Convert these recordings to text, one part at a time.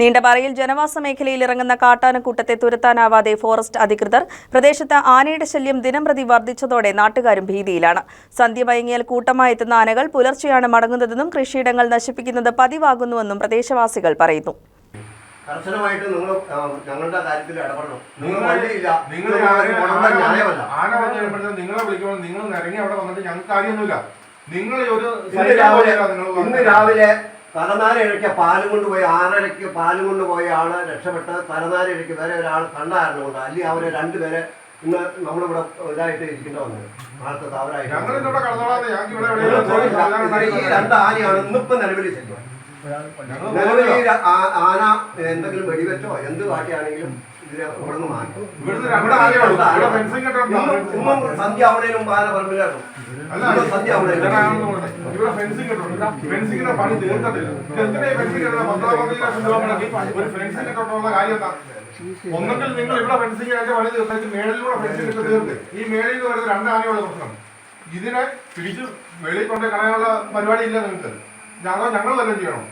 നീണ്ടപാറയിൽ ജനവാസ മേഖലയിൽ ഇറങ്ങുന്ന കാട്ടാനക്കൂട്ടത്തെ തുരത്താനാവാതെ ഫോറസ്റ്റ് അധികൃതർ പ്രദേശത്ത് ആനയുടെ ശല്യം ദിനംപ്രതി വർദ്ധിച്ചതോടെ നാട്ടുകാരും ഭീതിയിലാണ്. സന്ധ്യ വൈകിയാൽ കൂട്ടമായി എത്തുന്ന ആനകൾ പുലർച്ചെയാണ് മടങ്ങുന്നതെന്നും കൃഷിയിടങ്ങൾ നശിപ്പിക്കുന്നത് പതിവാകുന്നുവെന്നും പ്രദേശവാസികൾ പറയുന്നു. കർശനമായിട്ട് നിങ്ങൾ ഞങ്ങളുടെ കാര്യത്തിൽ ഇടപെടണം. നിങ്ങൾ വണ്ടിയില്ല ആന വന്നു കഴിയുമ്പോഴത്തേക്ക് നിങ്ങളെ വിളിക്കുമ്പോൾ നിങ്ങൾ ഇറങ്ങി അവിടെ വന്നിട്ട് ഞങ്ങൾക്ക് കാര്യമൊന്നുമില്ല. നിങ്ങൾ ഒരു ഇന്ന് രാവിലെ നിങ്ങൾ ഇന്ന് രാവിലെ തലനാര ഇഴയ്ക്ക് പാലും കൊണ്ടുപോയി ആറരയ്ക്ക് പാലും കൊണ്ടുപോയ ആൾ രക്ഷപ്പെട്ട് തലനാര ഇഴയ്ക്ക് വരെ ഒരാൾ കണ്ടായിരുന്നു കൊണ്ട് അല്ലെങ്കിൽ അവരെ രണ്ടുപേരെ ഇന്ന് നമ്മളിവിടെ ഇതായിട്ട് ഇരിക്കേണ്ട വന്നത്. ചോദിച്ചില്ല. പോയി ഈ രണ്ട് ആനയാണ് ഇന്നിപ്പം നിലവിൽ ശല്യം നിലവിൽ ഈ ര- ആ- ആന എന്തെങ്കിലും വെടിവെച്ചോ? എന്ത് കാട്ടിയാണെങ്കിലും സന്ധ്യ പറമ്പിലായിരുന്നു. സന്ധ്യ. ഇവിടെ ഫെൻസിങ് കെട്ടുണ്ട് ഫെൻസിങ്ങിന്റെ പണി എന്തിനാ ഫെൻസിങ് ലക്ഷം രൂപ മുടക്കി ഒരു ഫെൻസിങ് കാര്യം എന്താ? ഒന്നെങ്കിൽ നിങ്ങൾ ഇവിടെ ഫെൻസിങ് ആയിട്ട് പണി തീർത്തിട്ട് മേളിലൂടെ ഫെൻസിങ് ഇട്ട് തീർത്ത് ഈ മേളിൽ നിന്ന് വരുന്ന രണ്ട് ആനയുള്ള പ്രശ്നം ഇതിനെ പിടിച്ച് വെളിയിൽ കൊണ്ട് കളയാനുള്ള പരിപാടി ഇല്ല നിങ്ങൾക്ക്. ഞങ്ങൾ ഞങ്ങൾ തന്നെ ചെയ്യണം.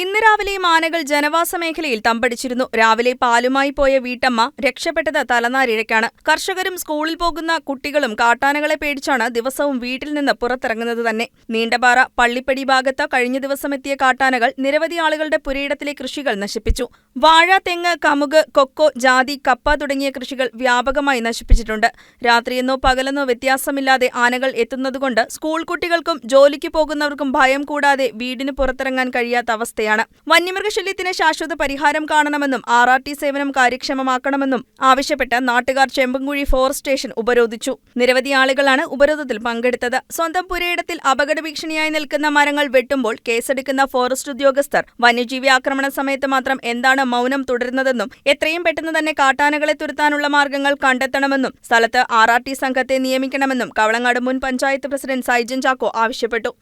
ഇന്ന് രാവിലെ ആനകൾ ജനവാസ മേഖലയിൽ തമ്പടിച്ചിരുന്നു. രാവിലെ പാലുമായി പോയ വീട്ടമ്മ രക്ഷപ്പെട്ടത് തലനാരിഴയ്ക്കാണ്. കർഷകരും സ്കൂളിൽ പോകുന്ന കുട്ടികളും കാട്ടാനകളെ പേടിച്ചാണ് ദിവസവും വീട്ടിൽ നിന്ന് പുറത്തിറങ്ങുന്നത് തന്നെ. നീണ്ടപാറ പള്ളിപ്പടി ഭാഗത്ത് കഴിഞ്ഞ ദിവസം എത്തിയ കാട്ടാനകൾ നിരവധി ആളുകളുടെ പുരയിടത്തിലെ കൃഷികൾ നശിപ്പിച്ചു. വാഴ തെങ്ങ് കമുക് കൊക്കോ ജാതി കപ്പ തുടങ്ങിയ കൃഷികൾ വ്യാപകമായി നശിപ്പിച്ചിട്ടുണ്ട്. രാത്രിയെന്നോ പകലെന്നോ വ്യത്യാസമില്ലാതെ ആനകൾ എത്തുന്നതുകൊണ്ട് സ്കൂൾ കുട്ടികൾക്കും ജോലിക്ക് പോകുന്നവർക്കും ഭയം കൂടാതെ വീടിന് പുറത്തിറങ്ങാൻ കഴിയാത്ത അവസ്ഥയാണ് വന്യമൃഗശല്യത്തിന് ശാശ്വത പരിഹാരം കാണണമെന്നും ആർ ആർ ടി സേവനം കാര്യക്ഷമമാക്കണമെന്നും ആവശ്യപ്പെട്ട് നാട്ടുകാർ ചെമ്പൻകുഴി ഫോറസ്റ്റ് സ്റ്റേഷൻ ഉപരോധിച്ചു. നിരവധി ആളുകളാണ് ഉപരോധത്തിൽ പങ്കെടുത്തത്. സ്വന്തം പുരയിടത്തിൽ അപകട ഭീഷണിയായി നിൽക്കുന്ന മരങ്ങൾ വെട്ടുമ്പോൾ കേസെടുക്കുന്ന ഫോറസ്റ്റ് ഉദ്യോഗസ്ഥർ വന്യജീവി ആക്രമണ സമയത്ത് മാത്രം എന്താണ് മൗനം തുടരുന്നതെന്നും എത്രയും പെട്ടെന്ന് തന്നെ കാട്ടാനകളെ തുരത്താനുള്ള മാർഗങ്ങൾ കണ്ടെത്തണമെന്നും സ്ഥലത്ത് ആർ ആർ ടി സംഘത്തെ നിയമിക്കണമെന്നും കവളങ്ങാട് മുൻ പഞ്ചായത്ത് പ്രസിഡന്റ് സൈജൻ ചാക്കോ ആവശ്യപ്പെട്ടു.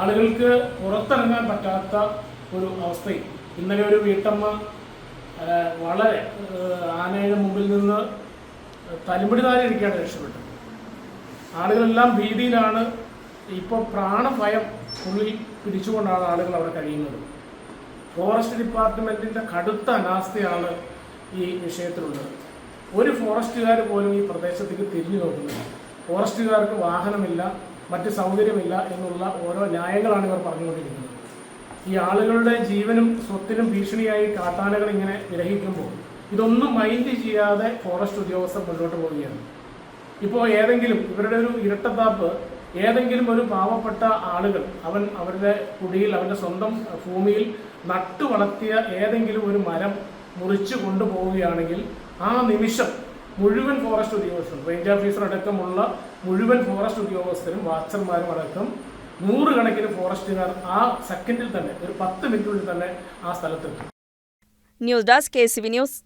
ആളുകൾക്ക് പുറത്തിറങ്ങാൻ പറ്റാത്ത ഒരു അവസ്ഥയും ഇന്നലെ ഒരു വീട്ടമ്മ വളരെ ആനയുടെ മുമ്പിൽ നിന്ന് തലമുടി താഴെയിരിക്കുകയാണ് രക്ഷപ്പെട്ടത് ആളുകളെല്ലാം ഭീതിയിലാണ്. ഇപ്പോൾ പ്രാണഭയം ഉള്ളിൽ പിടിച്ചുകൊണ്ടാണ് ആളുകൾ അവിടെ കഴിയുന്നത്. ഫോറസ്റ്റ് ഡിപ്പാർട്ട്മെന്റിന്റെ കടുത്ത അനാസ്ഥയാണ് ഈ വിഷയത്തിലുള്ളത്. ഒരു ഫോറസ്റ്റുകാർ പോലും ഈ പ്രദേശത്തേക്ക് തിരിഞ്ഞു നോക്കുന്നില്ല. ഫോറസ്റ്റുകാർക്ക് വാഹനമില്ല മറ്റ് സൗകര്യമില്ല എന്നുള്ള ഓരോ ന്യായങ്ങളാണ് ഇവർ പറഞ്ഞുകൊണ്ടിരിക്കുന്നത്. ഈ ആളുകളുടെ ജീവനും സ്വത്തിനും ഭീഷണിയായി കാട്ടാനകൾ ഇങ്ങനെ വിരഹിക്കുമ്പോൾ ഇതൊന്നും മൈൻഡ് ചെയ്യാതെ ഫോറസ്റ്റ് ഉദ്യോഗസ്ഥർ മുന്നോട്ട് പോവുകയാണ്. ഇപ്പോൾ ഏതെങ്കിലും ഇവരുടെ ഒരു ഇരട്ടത്താപ്പ് ഏതെങ്കിലും ഒരു പാവപ്പെട്ട ആളുകൾ അവൻ അവരുടെ കുടിയിൽ അവരുടെ സ്വന്തം ഭൂമിയിൽ നട്ടു വളർത്തിയ ഏതെങ്കിലും ഒരു മരം മുറിച്ചു കൊണ്ടുപോവുകയാണെങ്കിൽ ആ നിമിഷം മുഴുവൻ ഫോറസ്റ്റ് ഉദ്യോഗസ്ഥരും റേഞ്ച് ഓഫീസർ അടക്കമുള്ള മുഴുവൻ ഫോറസ്റ്റ് ഉദ്യോഗസ്ഥരും വാച്ചർമാരും അടക്കം നൂറുകണക്കിന് ഫോറസ്റ്റുകാർ ആ സെക്കൻഡിൽ തന്നെ ഒരു പത്ത് മിനിറ്റിനുള്ളിൽ തന്നെ ആ സ്ഥലത്തെത്തും. News desk K C V news.